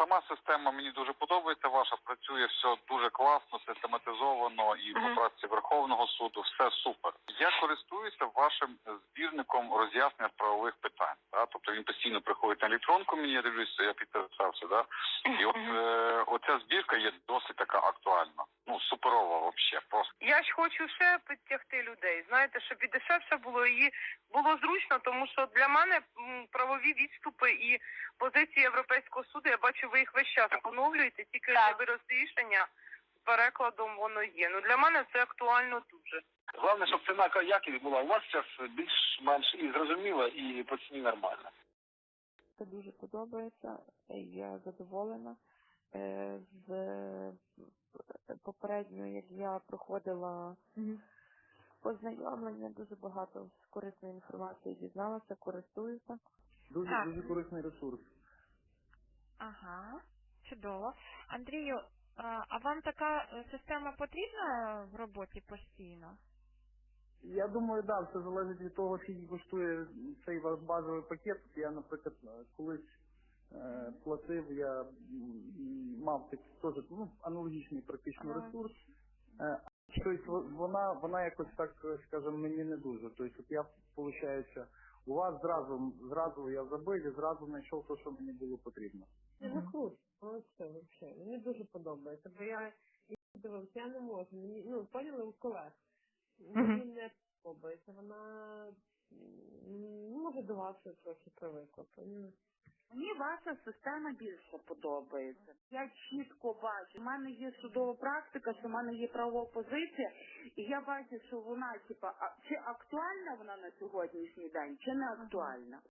сама система мені дуже подобається. Ваша працює все дуже класно, систематизовано і по праці Верховного суду все супер. Я користуюся вашим збірником роз'яснення правових питань. Да? Тобто він постійно приходить на електронку. Мені я дивлюся, я підписався. Да? І от е, оця збірка є досить така актуальна. Ну суперова, взагалі, просто. Я ж хочу ще підтягти людей. Знаєте, щоб і дешевше було і було зручно, тому що для мене правові відступи і позиції Європейського суду, я бачу, ви їх весь час оновлюєте, тільки Так. для вирос рішення з перекладом воно є. Ну для мене це актуально дуже. Головне, щоб ціна якість була у вас зараз більш-менш і зрозуміла, і по ціні нормальна. Це дуже подобається. Я задоволена. Е, е, попередньо, як я проходила ознайомлення, дуже багато корисної інформації дізналася, користуюся. Дуже Так. дуже корисний ресурс. Ага, чудово. Андрію, а а вам така е, система потрібна в роботі постійно? Я думаю, да, все залежить від того, скільки коштує цей ваш базовий пакет. Я, наприклад, колись е, платив, я м, мав такий теж ну, аналогічний практично ресурс. Е, Тобто вона, вона якось так, скажімо, мені не дуже. Тобто я, виходить, у вас зразу, зразу я забив і зразу знайшов те, що мені було потрібно. Ну круто, оце взагалі. Мені дуже подобається, бо я дивився, я не можу. Мені, ну, поняли у колег. Мені не подобається. Вона може до вас трохи привикла. поняли? Мені ваша система більше подобається. Я чітко бачу. У мене є судова практика, що в мене є правова позиція, і я бачу, що вона, типа, а- чи актуальна вона на сьогоднішній день, чи не актуальна.